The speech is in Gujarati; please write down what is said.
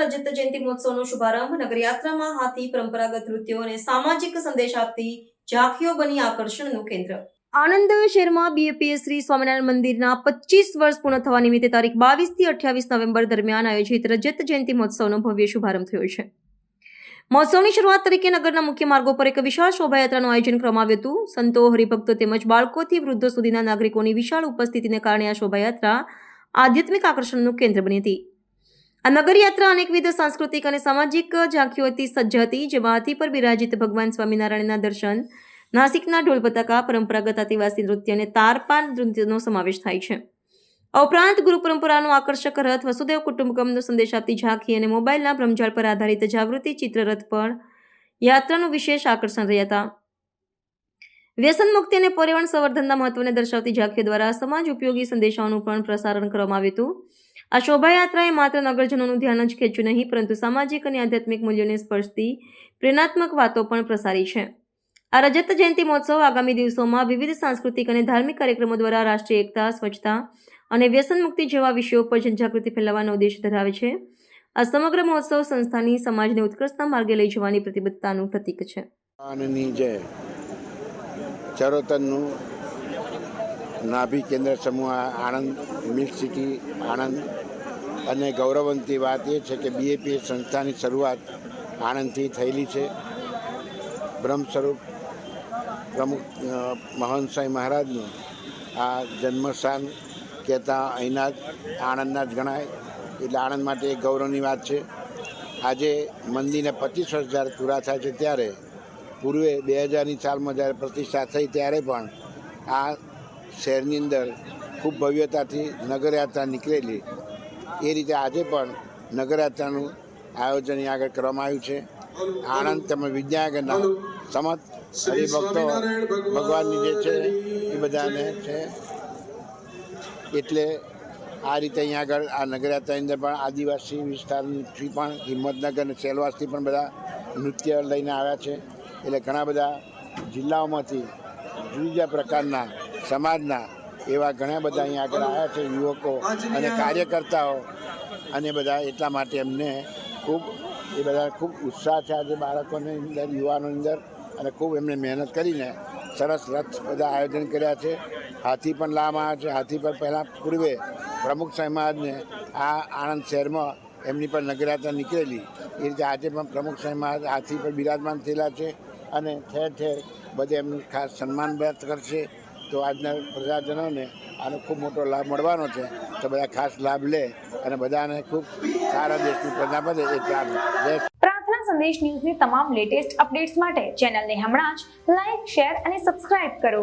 રજત જયંતિ મહોત્સવનો શુભારંભ નગરયાત્રામાં હાથી, પરંપરાગત નૃત્યો અને સામાજિક સંદેશ આપતી ઝાંખીઓ બની આકર્ષણનું કેન્દ્ર. આનંદ શહેરમાં બીએપીએસ શ્રી સ્વામિનારાયણ મંદિરના પચીસ વર્ષ પૂર્ણ થવા નિમિત્તે તારીખ બાવીસથી અઠ્યાવીસ નવેમ્બર દરમિયાન આયોજિત રજત જયંતિ મહોત્સવનો ભવ્ય શુભારંભ થયો છે. મહોત્સવની શરૂઆત તરીકે નગરના મુખ્ય માર્ગો પર એક વિશાળ શોભાયાત્રાનું આયોજન કરવામાં આવ્યું હતું. સંતો, હરિભક્તો તેમજ બાળકોથી વૃદ્ધો સુધીના નાગરિકોની વિશાળ ઉપસ્થિતિને કારણે આ શોભાયાત્રા આધ્યાત્મિક આકર્ષણનું કેન્દ્ર બની હતી. આ નગરયાત્રા અનેકવિધ સાંસ્કૃતિક અને સામાજિક ઝાંખીઓથી સજ્જ હતી, જેમાં હાથી પર બિરાજિત ભગવાન સ્વામિનારાયણના દર્શન, નાસિકના ઢોલ પરંપરાગત આદિવાસી નૃત્ય અને તારપાન નૃત્યનો સમાવેશ થાય છે. આ ઉપરાંત ગુરુ પરંપરાનો આકર્ષક રથ વસુદેવ કુટુંબકમનો સંદેશ આપતી ઝાંખી અને મોબાઈલના ભ્રમજાળ પર આધારિત જાગૃતિ ચિત્રરથ પણ યાત્રાનું વિશેષ આકર્ષણ રહ્યા હતા. વ્યસન મુક્તિ અને પર્યાવરણ સંવર્ધનના મહત્વને દર્શાવતી ઝાંખીઓ દ્વારા સમાજ ઉપયોગી સંદેશાઓનું પણ પ્રસારણ કરવામાં આવ્યું હતું. આ શોભાયાત્રાએ માત્ર નગરજનોનું ધ્યાન જ ખેંચ્યું નહીં, પરંતુ સામાજિક અને આધ્યાત્મિક મૂલ્યોને સ્પર્શતી પ્રેરણાત્મક વાતો પણ પ્રસારી છે. આ રજત જયંતિ મહોત્સવ આગામી દિવસોમાં વિવિધ સાંસ્કૃતિક અને ધાર્મિક કાર્યક્રમો દ્વારા રાષ્ટ્રીય એકતા, સ્વચ્છતા અને વ્યસન મુક્તિ જેવા વિષયો પર જનજાગૃતિ ફેલાવવાનો ઉદ્દેશ ધરાવે છે. આ સમગ્ર મહોત્સવ સંસ્થાની સમાજને ઉત્કૃષ્ટતા માર્ગે લઈ જવાની પ્રતિબદ્ધતાનું પ્રતીક છે. ચરોતરનું નાભી કેન્દ્ર સમૂહ, આણંદ મિલ્ક સિટી, આણંદ. અને ગૌરવંતી વાત એ છે કે બીએપી સંસ્થાની શરૂઆત આણંદથી થયેલી છે. બ્રહ્મ સ્વરૂપ પ્રમુખ મહંત સાંઈ મહારાજનું આ જન્મસ્થાન કહેતા અહીંના જ, આણંદના જ ગણાય. એટલે આણંદ માટે એક ગૌરવની વાત છે. આજે મંદિરને પચીસ વર્ષ જ્યારે પૂરા થાય છે ત્યારે, પૂર્વે બે હજારની સાલમાં જ્યારે પ્રતિષ્ઠા થઈ ત્યારે પણ આ શહેરની અંદર ખૂબ ભવ્યતાથી નગરયાત્રા નીકળેલી. એ રીતે આજે પણ નગરયાત્રાનું આયોજન અહીં આગળ કરવામાં આવ્યું છે. આણંદ તેમજ વિદ્યાનગરના સમત હરિભક્તો ભગવાનની જે છે એ બધાને છે. એટલે આ રીતે અહીંયા આગળ આ નગરયાત્રાની અંદર પણ આદિવાસી વિસ્તારથી પણ હિંમતનગર અને સેલવાસથી પણ બધા નૃત્ય લઈને આવ્યા છે. એટલે ઘણા બધા જિલ્લાઓમાંથી જુદા જુદા પ્રકારના સમાજના એવા ઘણા બધા અહીંયા આગળ આવ્યા છે, યુવકો અને કાર્યકર્તાઓ અને બધા એટલા માટે એમને ખૂબ, એ બધા ખૂબ ઉત્સાહ છે આજે બાળકોની અંદર યુવાનોની અંદર અને ખૂબ એમને મહેનત કરીને સરસ રથ બધા આયોજન કર્યા છે. હાથી પણ લાવવામાં આવ્યા છે. હાથી પર પહેલાં પૂર્વે પ્રમુખ સમાજને આ આણંદ શહેરમાં એમની પર નગરયાત્રા નીકળેલી. એ રીતે આજે પણ પ્રમુખ સમાજ હાથી પર બિરાજમાન થયેલા છે અને ઠેર ઠેર બધે એમનું ખાસ સન્માન વ્યક્ત કરશે. તો આજના પ્રજાજનોને આનો ખૂબ મોટો લાભ મળવાનો છે તો બધા ખાસ લાભ લે અને બધાને ખૂબ સારા દેશની પ્રજા બને એ પ્રાર્થના. પ્રાર્થના સંદેશ ન્યૂઝની તમામ લેટેસ્ટ અપડેટ્સ માટે ચેનલને હમણાં જ લાઈક શેર અને સબસ્ક્રાઇબ કરો.